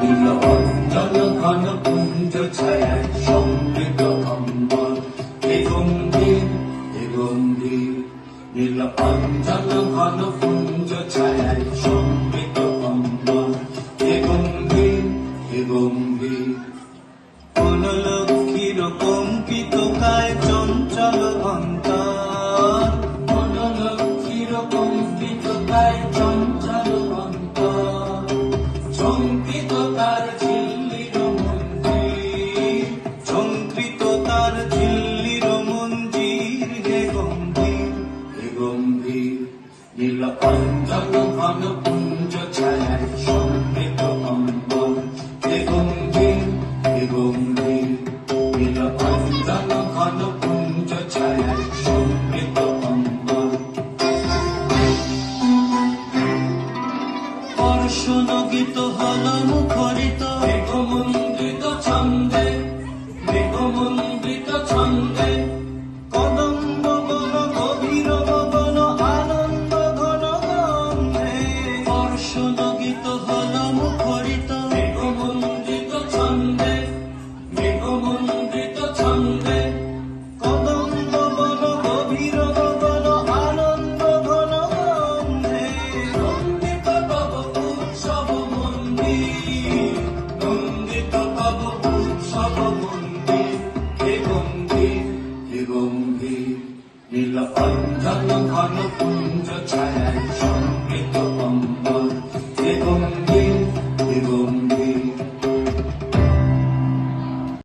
মিলন জল ঘন কুঞ্জ ছায়া, সমৃদ্ধ অম্বল। হে গম্ভীর হে গম্ভীর, নীল অঞ্চল, ঘন কুঞ্জ ছায়া, সমৃদ্ধ অম্বল। হে গম্ভীর লক্ষ্মীর কম্পিত কায় চঞ্চল ঘণ্টা কোন লক্ষ্মীর কম্পিত কায় চমকিত তার ঝিল্লির মঞ্জির চমকিত তার ঝিল্লির মঞ্জির হে গম্ভীর হে গম্ভীর। নীল অঞ্জন ঘন পুঞ্জ ছায় সমৃত অম্বর শোনো গীত হল মুখরিত। মেঘমন্দ্রিত ছন্দে মেঘমন্দ্রিত ছন্দে। কদম্ব গণ গভীর গণ আনন্দ ঘন গন্ধে। অর্শন